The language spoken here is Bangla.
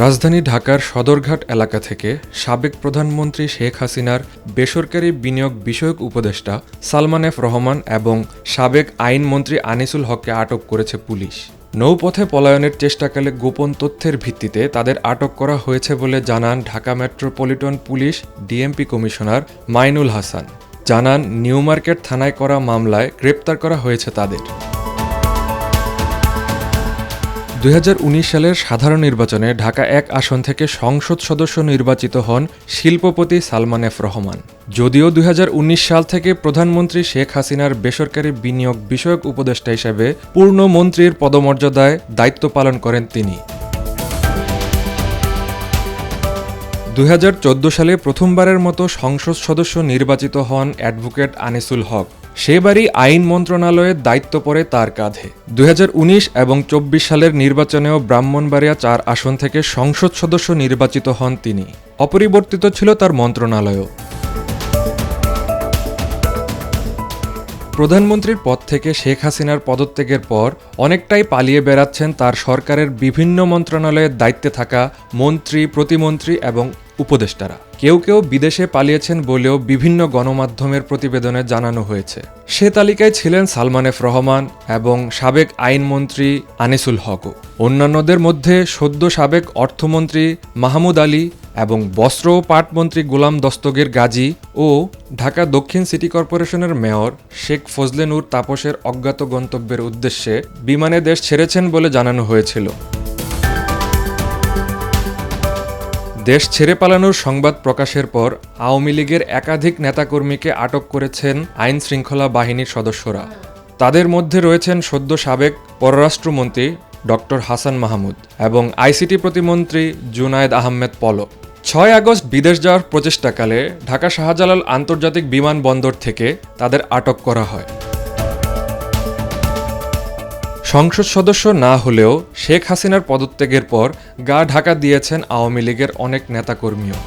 রাজধানী ঢাকার সদরঘাট এলাকা থেকে সাবেক প্রধানমন্ত্রী শেখ হাসিনার বেসরকারি বিনিয়োগ বিষয়ক উপদেষ্টা সালমান এফ রহমান এবং সাবেক আইনমন্ত্রী আনিসুল হককে আটক করেছে পুলিশ। নৌপথে পলায়নের চেষ্টাকালে গোপন তথ্যের ভিত্তিতে তাদের আটক করা হয়েছে বলে জানান Dhaka metropolitan police DMP commissioner Mainul Hasan. জানান নিউমার্কেট থানায় করা মামলায় গ্রেপ্তার করা হয়েছে তাদের। দুই হাজার উনিশ সালের সাধারণ নির্বাচনে ঢাকা এক আসন থেকে সংসদ সদস্য নির্বাচিত হন শিল্পপতি সালমান এফ রহমান। যদিও দুই হাজার উনিশ সাল থেকে প্রধানমন্ত্রী শেখ হাসিনার বেসরকারি বিনিয়োগ বিষয়ক উপদেষ্টা হিসেবে পূর্ণ মন্ত্রীর পদমর্যাদায় দায়িত্ব পালন করেন তিনি। দু হাজার চোদ্দ সালে প্রথমবারের মতো সংসদ সদস্য নির্বাচিত হন অ্যাডভোকেট আনিসুল হক। সেবারই আইন মন্ত্রণালয়ের দায়িত্ব পড়ে তার কাঁধে। দুই এবং চব্বিশ সালের নির্বাচনেও ব্রাহ্মণবাড়িয়া চার আসন থেকে সংসদ সদস্য নির্বাচিত হন তিনি। অপরিবর্তিত ছিল তার মন্ত্রণালয়ও। প্রধানমন্ত্রীর পদ থেকে শেখ হাসিনার পদত্যাগের পর অনেকটাই পালিয়ে বেড়াচ্ছেন তার সরকারের বিভিন্ন মন্ত্রণালয়ের দায়িত্বে থাকা মন্ত্রী, প্রতিমন্ত্রী এবং উপদেষ্টারা। কেউ কেউ বিদেশে পালিয়েছেন বলেও বিভিন্ন গণমাধ্যমের প্রতিবেদনে জানানো হয়েছে। সে তালিকায় ছিলেন সালমান এফ রহমান এবং সাবেক আইনমন্ত্রী আনিসুল হকও। অন্যান্যদের মধ্যে সদ্য সাবেক অর্থমন্ত্রী মাহমুদ আলী এবং বস্ত্র ও পাটমন্ত্রী গোলাম দস্তগের গাজী ও ঢাকা দক্ষিণ সিটি কর্পোরেশনের মেয়র শেখ ফজলে নূর তাপসের অজ্ঞাত গন্তব্যের উদ্দেশ্যে বিমানে দেশ ছেড়েছেন বলে জানানো হয়েছিল। দেশ ছেড়ে পালানোর সংবাদ প্রকাশের পর আওয়ামী লীগের একাধিক নেতাকর্মীকে আটক করেছেন আইন শৃঙ্খলা বাহিনীর সদস্যরা। তাদের মধ্যে রয়েছেন সদ্য সাবেক পররাষ্ট্রমন্ত্রী ডক্টর হাসান মাহমুদ এবং আইসিটি প্রতিমন্ত্রী জুনায়েদ আহমেদ পলক। ছয় আগস্ট বিদেশ যাওয়ার প্রচেষ্টাকালে ঢাকা শাহজালাল আন্তর্জাতিক বিমানবন্দর থেকে তাদের আটক করা হয়। সংসদ সদস্য না হলেও শেখ হাসিনার পদত্যাগের পর গা ঢাকা দিয়েছেন আওয়ামী লীগের অনেক নেতাকর্মীও।